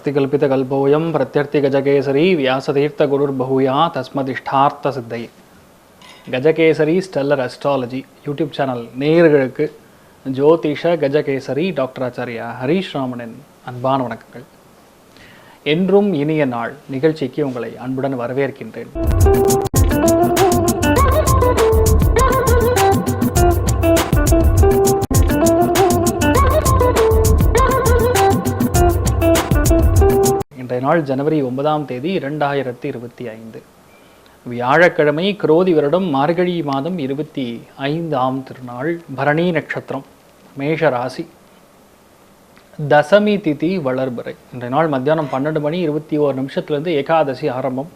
அர்த்திகல்பிதகல்போயம் பிரத்யர்த்தி கஜகேசரி வியாசதீர்த்த குருர் பகுயா தஸ்மதிஷ்டார்த்த சித்தை கஜகேசரி ஸ்டெல்லர் அஸ்ட்ராலஜி யூடியூப் சேனல் நேர்களுக்கு ஜோதிஷ கஜகேசரி டாக்டர் ஆச்சாரியா ஹரீஷ் ராமனின் அன்பான வணக்கங்கள். என்றும் இனிய நாள் நிகழ்ச்சிக்கு உங்களை அன்புடன் வரவேற்கின்றேன். இன்றைய நாள் ஜனவரி ஒன்பதாம் தேதி இரண்டாயிரத்தி இருபத்தி ஐந்து. வியாழக்கிழமை குரோதி வருடம் மார்கழி மாதம் இருபத்தி ஐந்தாம் திருநாள் பரணி நட்சத்திரம் மேஷ ராசி. தசமி திதி வளர்பிறை. இன்றைய நாள் மத்தியானம் பன்னெண்டு மணி இருபத்தி ஓரு நிமிஷத்துலேருந்து ஏகாதசி ஆரம்பம்.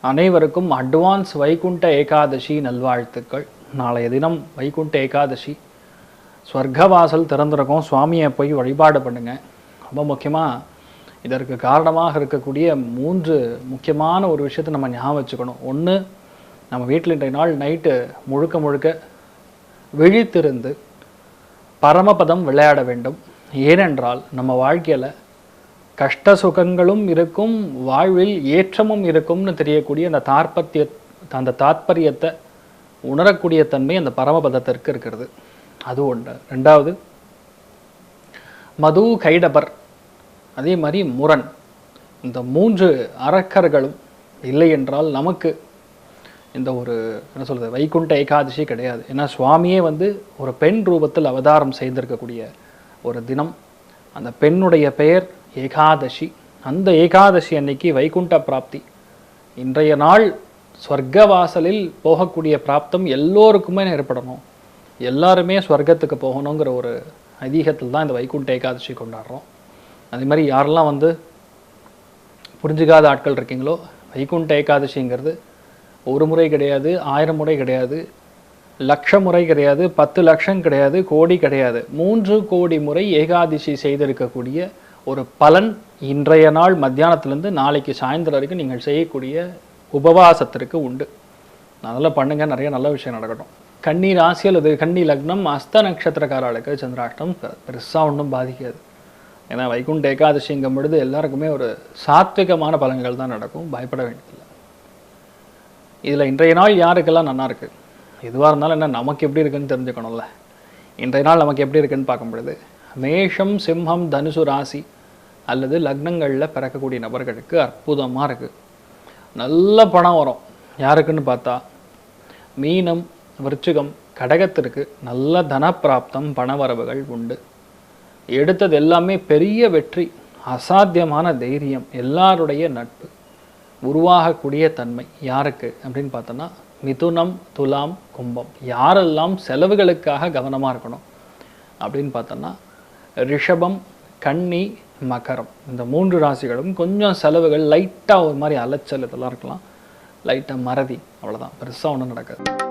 அனைவருக்கும் அட்வான்ஸ் வைகுண்ட ஏகாதசி நல்வாழ்த்துக்கள். நாளைய தினம் வைகுண்ட ஏகாதசி. ஸ்வர்க்கவாசல் திறந்திருக்கும். சுவாமியை போய் வழிபாடு பண்ணுங்க. ரொம்ப முக்கியமாக இதற்கு காரணமாக இருக்கக்கூடிய மூன்று முக்கியமான ஒரு விஷயத்தை நம்ம ஞாபகம் வச்சுக்கணும். ஒன்று நம்ம வீட்டில் இன்றைய நாள் நைட்டு முழுக்க முழுக்க விழித்திருந்து பரமபதம் விளையாட வேண்டும். ஏனென்றால் நம்ம வாழ்க்கையில் கஷ்ட சுகங்களும் இருக்கும் வாழ்வில் ஏற்றமும் இருக்கும்னு தெரியக்கூடிய அந்த தாற்பத்திய அந்த தாத்பரியத்தை உணரக்கூடிய தன்மை அந்த பரமபதத்திற்கு இருக்கிறது. அது ஒன்று ரெண்டாவது மது கைடபர் அதே மாதிரி முரண். இந்த மூன்று அரக்கர்களும் இல்லை என்றால் நமக்கு இந்த ஒரு என்ன சொல்கிறது வைகுண்ட ஏகாதசி கிடையாது. ஏன்னா சுவாமியே வந்து ஒரு பெண் ரூபத்தில் அவதாரம் செய்திருக்கக்கூடிய ஒரு தினம். அந்த பெண்ணுடைய பெயர் ஏகாதசி. அந்த ஏகாதசி அன்னைக்கு வைகுண்ட பிராப்தி. இன்றைய நாள் ஸ்வர்க்கவாசலில் போகக்கூடிய பிராப்தம் எல்லோருக்குமே ஏற்படணும். எல்லாருமே ஸ்வர்க்கத்துக்கு போகணுங்கிற ஒரு ஐதீகத்தில் தான் இந்த வைகுண்ட ஏகாதசி கொண்டாடுறோம். அதே மாதிரி யாரெல்லாம் வந்து புரிஞ்சுக்காத ஆட்கள் இருக்கீங்களோ வைகுண்ட ஏகாதசிங்கிறது ஒரு முறை கிடையாது ஆயிரம் முறை கிடையாது லட்ச முறை கிடையாது பத்து லட்சம் கிடையாது கோடி கிடையாது. மூன்று கோடி முறை ஏகாதசி செய்திருக்கக்கூடிய ஒரு பலன் இன்றைய நாள் மத்தியானத்துலேருந்து நாளைக்கு சாயந்தரம் வரைக்கும் நீங்கள் செய்யக்கூடிய உபவாசத்திற்கு உண்டு. அதெல்லாம் பண்ணுங்க நிறைய நல்ல விஷயம் நடக்கட்டும். கன்னி ராசி அல்லது கன்னி லக்னம் அஸ்த நட்சத்திரக்காரர்களுக்கு சந்திராஷ்டம் பெருசாக ஒன்றும் பாதிக்காது. ஏன்னா வைகுண்ட ஏகாதசிங்கும் பொழுது எல்லாருக்குமே ஒரு சாத்விகமான பலன்கள் தான் நடக்கும். பயப்பட வேண்டியதில்லை. இதில் இன்றைய நாள் யாருக்கெல்லாம் நல்லா இருக்கு? எதுவாக இருந்தாலும் என்ன நமக்கு எப்படி இருக்குன்னு தெரிஞ்சுக்கணும்ல. இன்றைய நாள் நமக்கு எப்படி இருக்குன்னு பார்க்கும் பொழுது மேஷம் சிம்ஹம் தனுசு ராசி அல்லது லக்னங்களில் பிறக்கக்கூடிய நபர்களுக்கு அற்புதமாக இருக்குது நல்ல பணம் வரும். யாருக்குன்னு பார்த்தா மீனம் விருச்சிகம் கடகத்திற்கு நல்ல தனப்பிராப்தம் பணவரவுகள் உண்டு. எடுத்தது எல்லாமே பெரிய வெற்றி அசாத்தியமான தைரியம் எல்லாருடைய நட்பு உருவாகக்கூடிய தன்மை. யாருக்கு அப்படின்னு பார்த்தோன்னா மிதுனம் துலாம் கும்பம். யாரெல்லாம் செலவுகளுக்காக கவனமாக இருக்கணும் அப்படின்னு பார்த்தோன்னா ரிஷபம் கன்னி மகரம். இந்த மூன்று ராசிகளும் கொஞ்சம் செலவுகள் லைட்டாக ஒரு மாதிரி அலைச்சல் இதெல்லாம் இருக்கலாம். லைட்டாக மறதி. அவ்வளோதான் பெருசாக ஒன்றும் நடக்காது.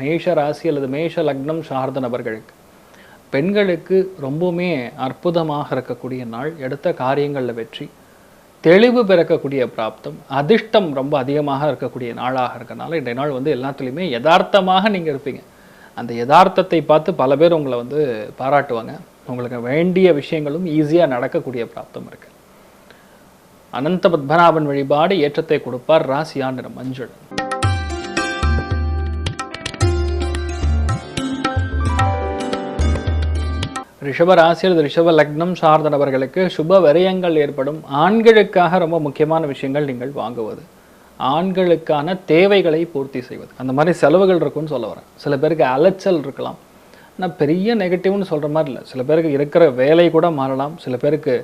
மேஷ ராசி அல்லது மேஷ லக்னம் சார்ந்த நபர்களுக்கு பெண்களுக்கு ரொம்பவுமே அற்புதமாக இருக்கக்கூடிய நாள் எடுத்த காரியங்களில் வெற்றி தெளிவு பிறக்கக்கூடிய பிராப்தம் அதிர்ஷ்டம் ரொம்ப அதிகமாக இருக்கக்கூடிய நாளாக இருக்கனால இன்றைய நாள் வந்து எல்லாத்துலேயுமே யதார்த்தமாக நீங்கள் இருப்பீங்க. அந்த யதார்த்தத்தை பார்த்து பல பேர் உங்களை வந்து பாராட்டுவாங்க. உங்களுக்கு வேண்டிய விஷயங்களும் ஈஸியாக நடக்கக்கூடிய பிராப்தம் இருக்கு. அனந்த பத்மநாபன் வழிபாடு ஏற்றத்தை கொடுப்பார் ராசியா மஞ்சள். ரிஷப ராசி ரிஷப லக்னம் சார்ந்த நபர்களுக்கு சுப விரயங்கள் ஏற்படும். ஆண்களுக்காக ரொம்ப முக்கியமான விஷயங்கள் நீங்கள் வாங்குவது. ஆண்களுக்கான தேவைகளை பூர்த்தி செய்வது. அந்த மாதிரி செலவுகள் இருக்கும்னு சொல்ல வரேன். சில பேருக்கு அலைச்சல் இருக்கலாம். ஆனால் பெரிய நெகட்டிவ்னு சொல்கிற மாதிரி இல்லை. சில பேருக்கு இருக்கிற வேலை கூட மாறலாம். சில பேருக்கு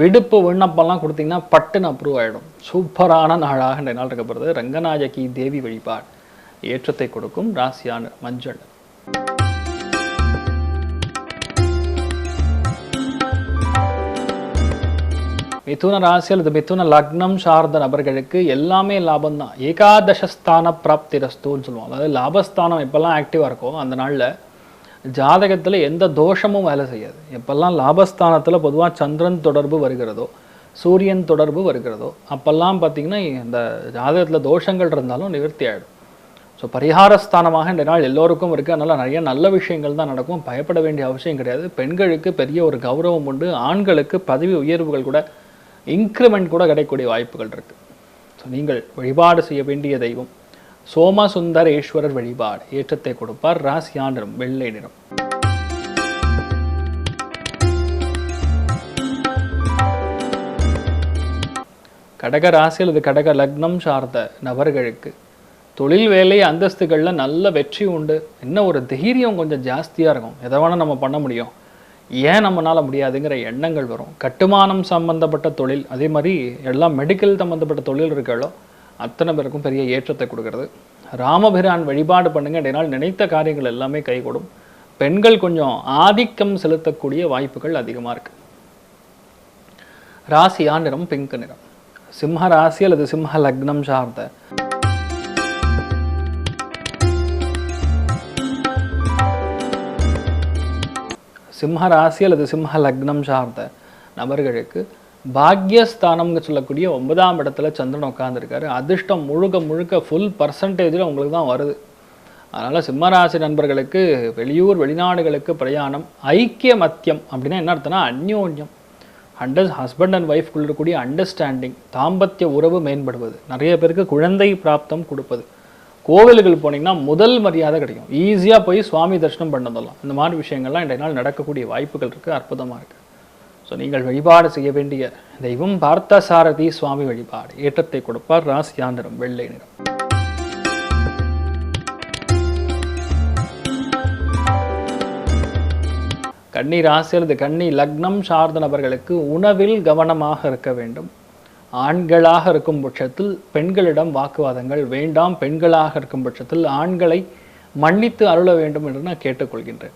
விடுப்பு விண்ணப்பம்லாம் கொடுத்தீங்கன்னா பட்டுன்னு அப்ரூவ் ஆகிடும் சூப்பரான நாளாக இந்த நாள் இருக்கப்படுறது ரங்கநாயகி தேவி வழிபாடு ஏற்றத்தை கொடுக்கும். ராசியான மஞ்சள். மிதுன ராசி அல்லது மிதுன லக்னம் சார்ந்த நபர்களுக்கு எல்லாமே லாபம் தான் ஏகாதசஸ்தான பிராப்திரஸ்துன்னு சொல்லுவோம் அதாவது லாபஸ்தானம் எப்பெல்லாம் ஆக்டிவாக இருக்கோ அந்த நாளில் ஜாதகத்தில் எந்த தோஷமும் வேலை செய்யாது. எப்பெல்லாம் லாபஸ்தானத்தில் பொதுவாக சந்திரன் தொடர்பு வருகிறதோ சூரியன் தொடர்பு வருகிறதோ அப்பெல்லாம் பார்த்தீங்கன்னா இந்த ஜாதகத்தில் தோஷங்கள் இருந்தாலும் நிவர்த்தி ஆகிடும் ஸோ பரிகாரஸ்தானமாக இந்த நாள் எல்லோருக்கும் இருக்குது அதனால் நிறைய நல்ல விஷயங்கள் தான் நடக்கும். பயப்பட வேண்டிய அவசியம் கிடையாது. பெண்களுக்கு பெரிய ஒரு கௌரவம் உண்டு. ஆண்களுக்கு பதவி உயர்வுகள் கூட இன்க்ரிமெண்ட் கூட கிடைக்கக்கூடிய வாய்ப்புகள் இருக்குது ஸோ நீங்கள் வழிபாடு செய்ய வேண்டிய தெய்வம். சோமசுந்தரேஸ்வரர் வழிபாடு. ஏற்றத்தை கொடுப்பார். ராசியா நிறம் வெள்ளை நிறம். கடக ராசி அல்லது கடக லக்னம் சார்ந்த நபர்களுக்கு தொழில் வேலை அந்தஸ்துகளில் நல்ல வெற்றி உண்டு. என்ன ஒரு தைரியம் கொஞ்சம் ஜாஸ்தியாக இருக்கும். எதை வேணால் நம்ம பண்ண முடியும். ஏன் நம்மளால் முடியாதுங்கிற எண்ணங்கள் வரும். கட்டுமானம் சம்பந்தப்பட்ட தொழில் அதே மாதிரி எல்லாம் மெடிக்கல் சம்பந்தப்பட்ட தொழில் இருக்காளோ அத்தனை பேருக்கும் பெரிய ஏற்றத்தை கொடுக்கறது. ராமபிரான் வழிபாடு பண்ணுங்க அப்படினால் நினைத்த காரியங்கள் எல்லாமே கைகூடும். பெண்கள் கொஞ்சம் ஆதிக்கம் செலுத்தக்கூடிய வாய்ப்புகள் அதிகமாக இருக்கு. ராசியா நிறம் பிங்க் நிறம். சிம்ம ராசி அல்லது சிம்ம லக்னம் சார்ந்த சிம்ம ராசி அல்லது சிம்ம லக்னம் சார்ந்த நபர்களுக்கு பாக்யஸ்தானம்னு சொல்லக்கூடிய ஒன்பதாம் இடத்துல சந்திரன் உட்காந்துருக்காரு அதிர்ஷ்டம் முழுக்க முழுக்க ஃபுல் பர்சன்டேஜில் உங்களுக்கு தான் வருது. அதனால் சிம்மராசி நண்பர்களுக்கு வெளியூர் வெளிநாடுகளுக்கு பிரயாணம் ஐக்கிய மத்தியம் அப்படின்னா என்ன அர்த்தம்னா அந்யோன்யம். அண்டர் ஹஸ்பண்ட் அண்ட் ஒய்ஃப்குள்ள இருக்கக்கூடிய அண்டர்ஸ்டாண்டிங் தாம்பத்திய உறவு மேம்படுவது. நிறைய பேருக்கு குழந்தை பிராப்தம் கொடுப்பது. கோவில்கள் போனீங்கன்னா முதல் மரியாதை கிடைக்கும். ஈஸியாக போய் சுவாமி தரிசனம் பண்ணதெல்லாம். இந்த மாதிரி விஷயங்கள்லாம் இன்றைய நாள் நடக்கக்கூடிய வாய்ப்புகள் இருக்குது அற்புதமாக இருக்குது ஸோ நீங்கள் வழிபாடு செய்ய வேண்டிய தெய்வம் பார்த்தசாரதி சுவாமி வழிபாடு. ஏற்றத்தை கொடுப்பார் ராசியாந்திரம் வெள்ளை நிறம். கன்னி ராசியில் கன்னி லக்னம் சார்ந்த நபர்களுக்கு உணவில் கவனமாக இருக்க வேண்டும். ஆண்களாக இருக்கும் பட்சத்தில் பெண்களிடம் வாக்குவாதங்கள் வேண்டாம். பெண்களாக இருக்கும் பட்சத்தில் ஆண்களை மன்னித்து அருள வேண்டும் என்று நான் கேட்டுக்கொள்கின்றேன்.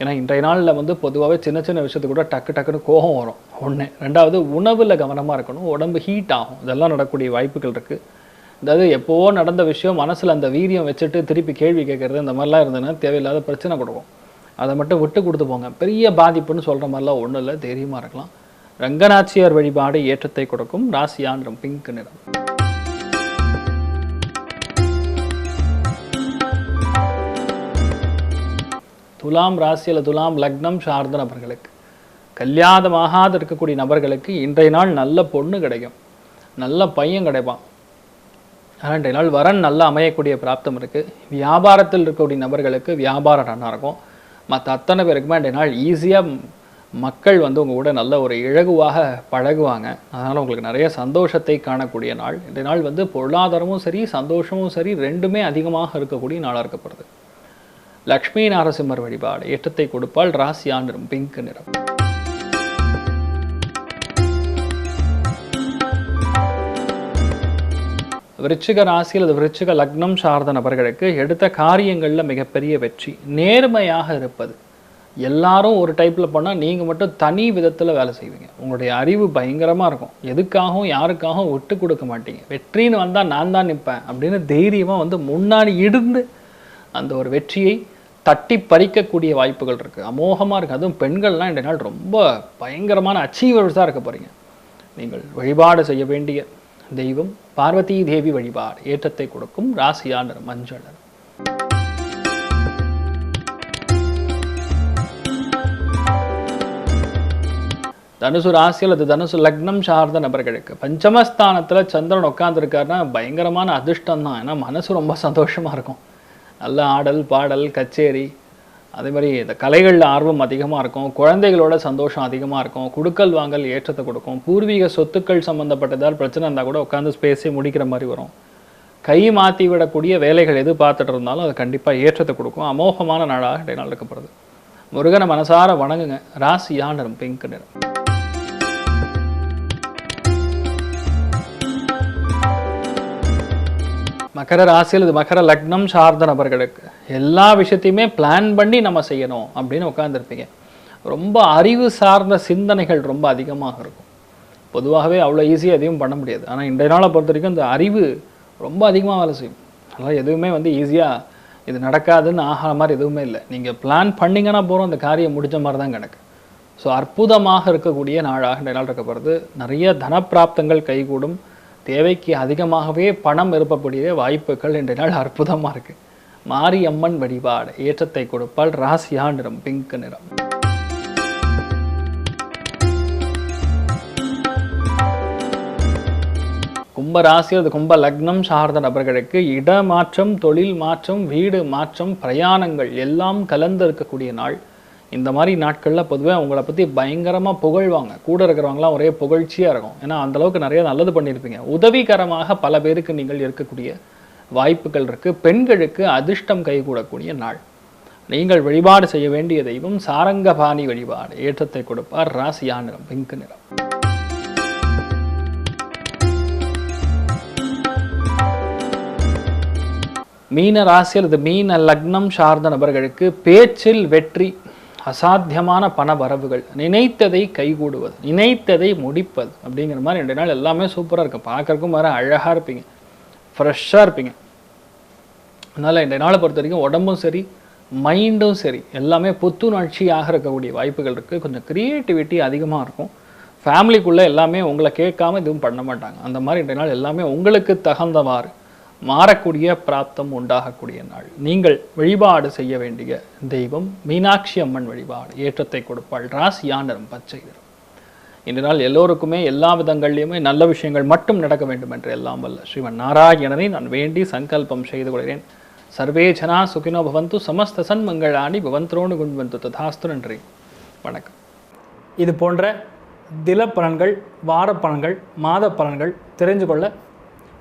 ஏன்னா இன்றைய நாளில் வந்து பொதுவாகவே சின்ன சின்ன விஷயத்து கூட டக்கு டக்குன்னு கோபம் வரும். ஒன்று ரெண்டாவது உணவில் கவனமாக இருக்கணும். உடம்பு ஹீட் ஆகும். இதெல்லாம் நடக்கூடிய வாய்ப்புகள் இருக்குது அதாவது எப்போவோ நடந்த விஷயம் மனசில் அந்த வீரியம் வச்சுட்டு திருப்பி கேள்வி கேட்குறது இந்த மாதிரிலாம் இருந்ததுன்னா தேவையில்லாத பிரச்சனை கொடுக்கும் அதை மட்டும் விட்டு கொடுத்து போங்க. பெரிய பாதிப்புன்னு சொல்கிற மாதிரிலாம் ஒன்றும் இல்லை. தைரியமாக இருக்கலாம். ரங்கநாச்சியார் வழிபாடு ஏற்றத்தை கொடுக்கும் ராசியான் பிங்க் நிறம். துலாம் ராசியில் துலாம் லக்னம் சார்ந்த நபர்களுக்கு கல்யாணமாகாத இருக்கக்கூடிய நபர்களுக்கு இன்றைய நாள் நல்ல பொண்ணு கிடைக்கும். நல்ல பையன் கிடைப்பான். ஆனால் இன்றைய நாள் வரன் நல்லா அமையக்கூடிய பிராப்தம் இருக்குது வியாபாரத்தில் இருக்கக்கூடிய நபர்களுக்கு வியாபாரம் நல்லா இருக்கும். மற்ற அத்தனை பேருக்குமே இன்றைய நாள் ஈஸியாக மக்கள் வந்து உங்கள் கூட நல்ல ஒரு இழகுவாக பழகுவாங்க. அதனால் உங்களுக்கு நிறைய சந்தோஷத்தை காணக்கூடிய நாள். இந்த நாள் வந்து பொருளாதாரமும் சரி சந்தோஷமும் சரி ரெண்டுமே அதிகமாக இருக்கக்கூடிய நாளாக இருக்கப்படுது லக்ஷ்மி நாரசிம்மர் வழிபாடு. ஏற்றத்தை கொடுப்பால் ராசியா நிறம் பிங்க் நிறம். விருச்சிக ராசி அல்லது விருச்சிக லக்னம் சார்ந்த நபர்களுக்கு எடுத்த காரியங்களில் மிகப்பெரிய வெற்றி. நேர்மையாக இருப்பது. எல்லாரும் ஒரு டைப்பில் பண்ணால் நீங்கள் மட்டும் தனி விதத்தில் வேலை செய்வீங்க. உங்களுடைய அறிவு பயங்கரமாக இருக்கும். எதுக்காகவும் யாருக்காகவும் விட்டு கொடுக்க மாட்டீங்க. வெற்றின்னு வந்தால் நான் தான் நிற்பேன் அப்படின்னு தைரியமாக வந்து முன்னாடி இருந்து அந்த ஒரு வெற்றியை தட்டி பறிக்கக்கூடிய வாய்ப்புகள் இருக்குது அமோகமாக இருக்குது அதுவும் பெண்கள்லாம் இந்த நாள் ரொம்ப பயங்கரமான அச்சீவர்ஸாக இருக்க போகிறீங்க நீங்கள் வழிபாடு செய்ய வேண்டிய தெய்வம் பார்வதி தேவி வழிபாடு ஏற்றத்தை கொடுக்கும் ராசியானர் மஞ்சள் தனுசு ராசி அல்லது தனுசு லக்னம் சார்ந்த நபர்களுக்கு. பஞ்சமஸ்தானத்தில் சந்திரன் உட்காந்துருக்காருன்னா பயங்கரமான அதிர்ஷ்டம் தான் ஏன்னா மனசு ரொம்ப சந்தோஷமாக இருக்கும். நல்ல ஆடல் பாடல் கச்சேரி அதே மாதிரி இந்த கலைகளில் ஆர்வம் அதிகமாக இருக்கும். குழந்தைகளோட சந்தோஷம் அதிகமாக இருக்கும். குடுக்கல் வாங்கல் ஏற்றத்தை கொடுக்கும். பூர்வீக சொத்துக்கள் சம்மந்தப்பட்டதால் பிரச்சனை இருந்தால் கூட உட்காந்து பேசி முடிக்கிற மாதிரி வரும். கை மாற்றி விடக்கூடிய வேலைகள் எது பார்த்துட்டு இருந்தாலும் அது கண்டிப்பாக ஏற்றத்தை கொடுக்கும். அமோகமான நாளாக இடைநாள் இருக்கப்படுது முருகனை மனசார வணங்குங்க. ராசியா நிறம் பிங்க் நிறம். மகர ராசியில் இது மகர லக்னம் சார்ந்த நபர்களுக்கு எல்லா விஷயத்தையுமே பிளான் பண்ணி நம்ம செய்யணும் அப்படின்னு உட்காந்துருப்பீங்க ரொம்ப அறிவு சார்ந்த சிந்தனைகள் ரொம்ப அதிகமாக இருக்கும். பொதுவாகவே அவ்வளோ ஈஸியாக எதையும் பண்ண முடியாது. ஆனால் இன்றைய நாளை பொறுத்த வரைக்கும் இந்த அறிவு ரொம்ப அதிகமாக வேலை செய்யும். அதனால் எதுவுமே வந்து ஈஸியாக இது நடக்காதுன்னு ஆகிற மாதிரி எதுவுமே இல்லை. நீங்கள் பிளான் பண்ணீங்கன்னா போகிறோம் அந்த காரியம் முடிஞ்ச மாதிரி தான் கணக்கு ஸோ அற்புதமாக இருக்கக்கூடிய நாளாக இன்றைய நாள் இருக்கப்படுறது நிறைய தனப்பிராப்தங்கள் கைகூடும். தேவைக்கு அதிகமாகவே பணம் இருப்பக்கூடிய வாய்ப்புகள் இன்றைய நாள் அற்புதமாக இருக்குது மாரியம்மன் வழிபாடு ஏற்றத்தை கொடுப்பால் ராசியா நிறம் பிங்க் நிறம். கும்ப ராசி அது கும்ப லக்னம் சார்ந்த நபர்களுக்கு இடமாற்றம் தொழில் மாற்றம் வீடு மாற்றம் பிரயாணங்கள் எல்லாம் கலந்து இருக்கக்கூடிய நாள். இந்த மாதிரி நாட்களில் பொதுவே அவங்கள பற்றி பயங்கரமாக புகழ்வாங்க. கூட இருக்கிறவங்களாம் ஒரே புகழ்ச்சியாக இருக்கும். ஏன்னா அந்தளவுக்கு நிறைய நல்லது பண்ணியிருப்பீங்க. உதவிகரமாக பல பேருக்கு நீங்கள் இருக்கக்கூடிய வாய்ப்புகள் இருக்குது பெண்களுக்கு அதிர்ஷ்டம் கைகூடக்கூடிய நாள். நீங்கள் வழிபாடு செய்ய வேண்டிய தெய்வம் சாரங்கபாணி வழிபாடு. ஏற்றத்தை கொடுப்பார் ராசியா நிறம் பிங்க் நிறம். மீன ராசியில் இது மீன லக்னம் சார்ந்த நபர்களுக்கு பேச்சில் வெற்றி. அசாத்தியமான பண வரவுகள். நினைத்ததை கைகூடுவது நினைத்ததை முடிப்பது அப்படிங்கிற மாதிரி ரெண்டு நாள் எல்லாமே சூப்பராக இருக்கும் பார்க்கறக்கும் வர அழகாக இருப்பீங்க. ஃப்ரெஷ்ஷாக இருப்பீங்க. அதனால் ரெண்டு நாளை பொறுத்த வரைக்கும் உடம்பும் சரி மைண்டும் சரி எல்லாமே புத்துணர்ச்சியாக இருக்கக்கூடிய வாய்ப்புகள் இருக்குது கொஞ்சம் க்ரியேட்டிவிட்டி அதிகமாக இருக்கும். ஃபேமிலிக்குள்ளே எல்லாமே உங்களை கேட்காம எதுவும் பண்ண மாட்டாங்க. அந்த மாதிரி ரெண்டு நாள் எல்லாமே உங்களுக்கு தகுந்தவாறு மாறக்கூடிய பிராப்தம் உண்டாகக்கூடிய நாள். நீங்கள் வழிபாடு செய்ய வேண்டிய தெய்வம் மீனாட்சி அம்மன் வழிபாடு ஏற்றத்தை கொடுப்பாள் ராசியா நிறம் பச்சை நிறம். இன்று நாள் எல்லோருக்குமே எல்லா விதங்கள்லையுமே நல்ல விஷயங்கள் மட்டும் நடக்க வேண்டும் என்று எல்லாம் வல்ல. ஸ்ரீமன் நாராயணனை நான் வேண்டி சங்கல்பம் செய்து கொள்கிறேன். சர்வே ஜனா சுகினோ பவந்து சமஸ்த சன்மங்களாணி பவந்தரோனு குண்வந்து ததாஸ்து நன்றி. வணக்கம். இது போன்ற தில பலன்கள் வார பலன்கள் மாத பலன்கள் தெரிஞ்சு கொள்ள